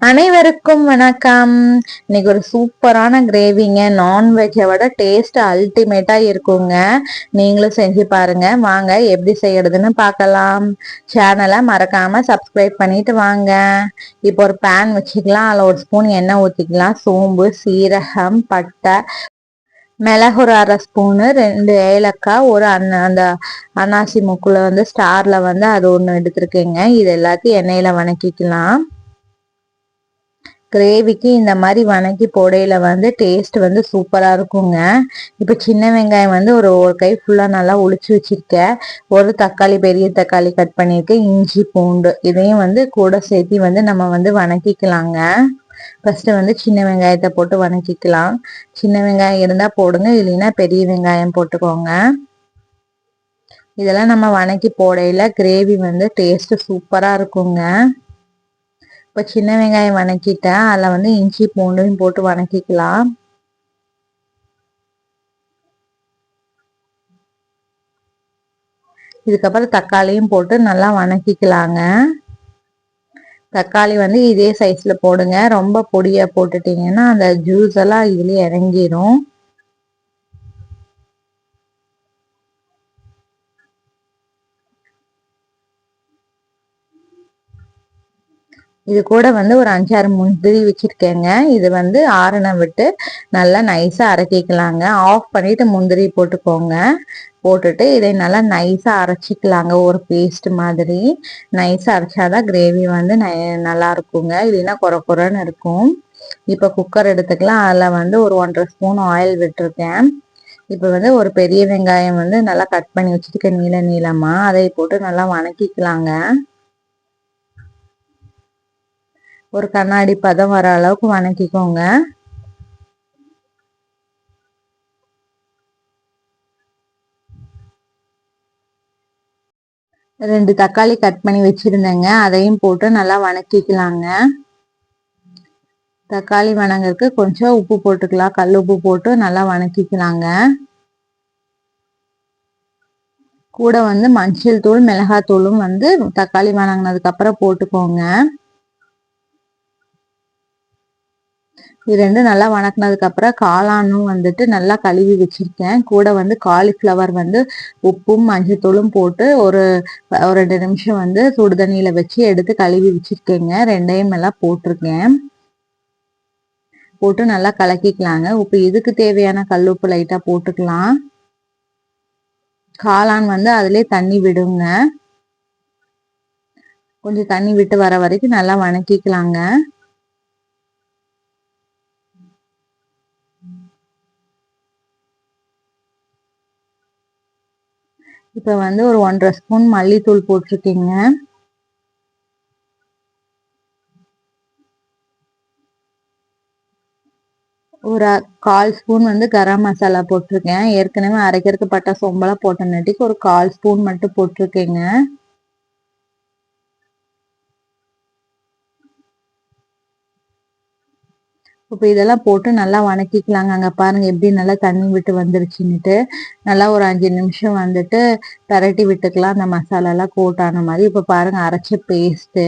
அனைவருக்கும் வணக்கம். இன்னைக்கு ஒரு சூப்பரான கிரேவிங்க. நான்வெஜ்ஜை விட டேஸ்ட் அல்டிமேட்டா இருக்குங்க. நீங்களும் செஞ்சு பாருங்க. வாங்க எப்படி செய்யறதுன்னு பார்க்கலாம். சேனலை மறக்காம சப்ஸ்கிரைப் பண்ணிட்டு வாங்க. இப்போ ஒரு பேன் வச்சுக்கலாம். அதில் ஒரு ஸ்பூன் எண்ணெய் ஊற்றிக்கலாம் சோம்பு சீரகம் பட்டை மிளகு ஒரு அரை ஸ்பூனு ரெண்டு ஏலக்காய் ஒரு அண்ண அந்த அன்னாசி முக்குல வந்து ஸ்டார்ல வந்து அது ஒன்று எடுத்துருக்கேங்க. இது எல்லாத்தையும் எண்ணெயில வணக்கிக்கலாம். கிரேவிக்கு இந்த மாதிரி வணக்கி போடையில வந்து டேஸ்ட் வந்து சூப்பராக இருக்குங்க. இப்போ சின்ன வெங்காயம் வந்து ஒரு ஒரு கை ஃபுல்லாக நல்லா ஒழிச்சு வச்சிருக்கேன் ஒரு தக்காளி பெரிய தக்காளி கட் பண்ணியிருக்கேன் இஞ்சி பூண்டு இதையும் வந்து கூட சேர்த்து வந்து நம்ம வந்து வணக்கிக்கலாங்க. ஃபஸ்ட்டு வந்து சின்ன வெங்காயத்தை போட்டு வணக்கிக்கலாம். சின்ன வெங்காயம் இருந்தால் போடுங்க. இல்லைன்னா பெரிய வெங்காயம் போட்டுக்கோங்க. இதெல்லாம் நம்ம வணக்கி போடையில கிரேவி வந்து டேஸ்ட்டு சூப்பராக இருக்குங்க. இப்போ சின்ன வெங்காயம் வணக்கிட்டேன். அதில் வந்து இஞ்சி பூண்டையும் போட்டு வணக்கிக்கலாம். இதுக்கப்புறம் தக்காளியும் போட்டு நல்லா வணக்கிக்கலாங்க. தக்காளி வந்து இதே சைஸில் போடுங்க. ரொம்ப பொடியா போட்டுட்டீங்கன்னா அந்த ஜூஸ் எல்லாம் இதுலயே இறங்கிடும் இது கூட வந்து ஒரு அஞ்சாறு முந்திரி வச்சிருக்கேங்க. இது வந்து ஆரணை விட்டு நல்லா நைஸா அரைக்கிக்கலாங்க. ஆஃப் பண்ணிட்டு முந்திரி போட்டுக்கோங்க. போட்டுட்டு இதை நல்லா நைஸா அரைச்சிக்கலாங்க. ஒரு பேஸ்ட் மாதிரி நைஸா அரைச்சாதான் கிரேவி வந்து நல்லா இருக்குங்க. இல்லைன்னா குறை குறைன்னு இருக்கும். இப்போ குக்கர் எடுத்துக்கலாம். அதில் வந்து ஒரு ஒன்றரை ஸ்பூன் ஆயில் விட்டுருக்கேன். இப்போ வந்து ஒரு பெரிய வெங்காயம் வந்து நல்லா கட் பண்ணி வச்சுருக்கேன் நீள நீளமாக அதை போட்டு நல்லா வணக்கிக்கலாங்க. ஒரு கண்ணாடி பதம் வர அளவுக்கு வணக்கிக்கோங்க. ரெண்டு தக்காளி கட் பண்ணி வச்சிருந்தேங்க. அதையும் போட்டு நல்லா வணக்கிக்கலாங்க. தக்காளி வணங்கறதுக்கு கொஞ்சம் உப்பு போட்டுக்கலாம். கல் உப்பு போட்டு நல்லா வணக்கிக்கலாங்க. கூட வந்து மஞ்சள் தூள் மிளகாய் தூளும் வந்து தக்காளி வணங்கினதுக்கு அப்புறம் போட்டுக்கோங்க. இது ரெண்டும் நல்லா வணக்கினதுக்கு அப்புறம் காளானும் வந்துட்டு நல்லா கழுவி வச்சிருக்கேன். கூட வந்து காலிஃப்ளவர் வந்து உப்பும் மஞ்சத்தூளும் போட்டு ஒரு ஒரு ரெண்டு நிமிஷம் வந்து சுடு தண்ணியில வச்சு எடுத்து கழுவி வச்சிருக்கேங்க. ரெண்டையும் எல்லாம் போட்டிருக்கேன். போட்டு நல்லா கலக்கிக்கலாங்க. உப்பு இதுக்கு தேவையான கல் உப்பு லைட்டா போட்டுக்கலாம். காளான் வந்து அதுலயே தண்ணி விடுங்க. கொஞ்சம் தண்ணி விட்டு வர வரைக்கும் நல்லா வணக்கிக்கலாங்க. இப்போ வந்து ஒரு ஒன்றரை ஸ்பூன் மல்லித்தூள் போட்டிருக்கீங்க. ஒரு கால் ஸ்பூன் வந்து கரம் மசாலா போட்டிருக்கேன். ஏற்கனவே அரைக்கிறதுக்கு பட்டா சோம்பலாக போட்டனாட்டிக்கு ஒரு கால் ஸ்பூன் மட்டும் போட்டிருக்கேங்க. இப்போ இதெல்லாம் போட்டு நல்லா வணக்கிக்கலாங்க. அங்கே பாருங்க எப்படி நல்லா தண்ணி விட்டு வந்துருச்சுன்னுட்டு. நல்லா ஒரு அஞ்சு நிமிஷம் வந்துட்டு பரட்டி விட்டுக்கலாம். அந்த மசாலாலாம் கோட்டான மாதிரி. இப்போ பாருங்க அரைச்ச பேஸ்ட்டு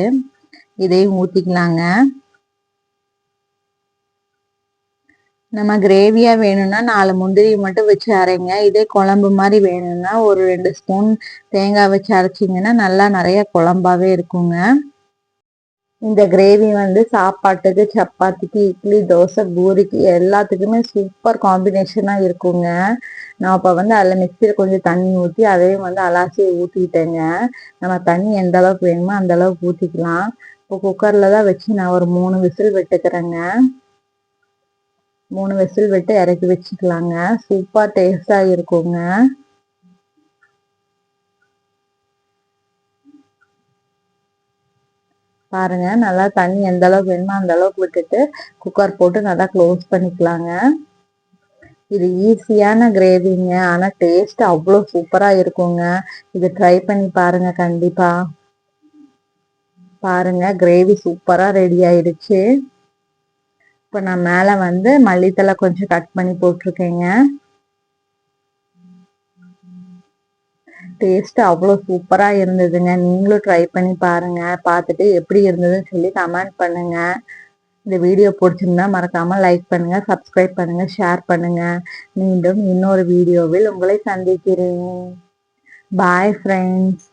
இதையும் ஊற்றிக்கலாங்க நம்ம கிரேவியா வேணும்னா நாலு முந்திரி மட்டும் வச்சு அரைங்க. இதே குழம்பு மாதிரி வேணும்னா ஒரு ரெண்டு ஸ்பூன் தேங்காய் வச்சு அரைச்சிங்கன்னா நல்லா நிறைய குழம்பாவே இருக்குங்க. இந்த கிரேவி வந்து சாப்பாட்டுக்கு சப்பாத்திக்கு இட்லி தோசை பூரிக்கு எல்லாத்துக்குமே சூப்பர் காம்பினேஷனாக இருக்குங்க. நான் இப்போ வந்து அதில் மிக்சியில் கொஞ்சம் தண்ணி ஊற்றி அதையும் வந்து அலாசி ஊற்றிக்கிட்டேங்க நம்ம தண்ணி எந்த அளவுக்கு வேணுமோ அந்த அளவுக்கு ஊற்றிக்கலாம் இப்போ குக்கரில் தான் வச்சு நான் ஒரு மூணு விசில் விட்டுக்கிறேங்க. மூணு விசில் விட்டு இறக்கி வச்சுக்கலாங்க. சூப்பர் டேஸ்டாக இருக்குங்க. பாருங்க நல்லா தண்ணி எந்த அளவுக்கு வேணுமோ அந்த அளவுக்கு விட்டுட்டு குக்கர் போட்டு நல்லா க்ளோஸ் பண்ணிக்கலாங்க. இது ஈஸியான கிரேவிங்க ஆனா டேஸ்ட் அவ்வளோ சூப்பரா இருக்குங்க. இது ட்ரை பண்ணி பாருங்க கண்டிப்பா. பாருங்க கிரேவி சூப்பரா ரெடி ஆயிடுச்சு. இப்போ நான் மேலே வந்து மல்லித்தலை கொஞ்சம் கட் பண்ணி போட்டிருக்கேங்க. டேஸ்ட் அவ்வளோ சூப்பராக இருந்ததுங்க. நீங்களும் ட்ரை பண்ணி பாருங்க. பார்த்துட்டு எப்படி இருந்ததுன்னு சொல்லி கமெண்ட் பண்ணுங்க. இந்த வீடியோ பிடிச்சிருந்தா மறக்காம லைக் பண்ணுங்க சப்ஸ்கிரைப் பண்ணுங்க ஷேர் பண்ணுங்க. மீண்டும் இன்னொரு வீடியோவில் உங்களை சந்திக்கிறேன். Bye friends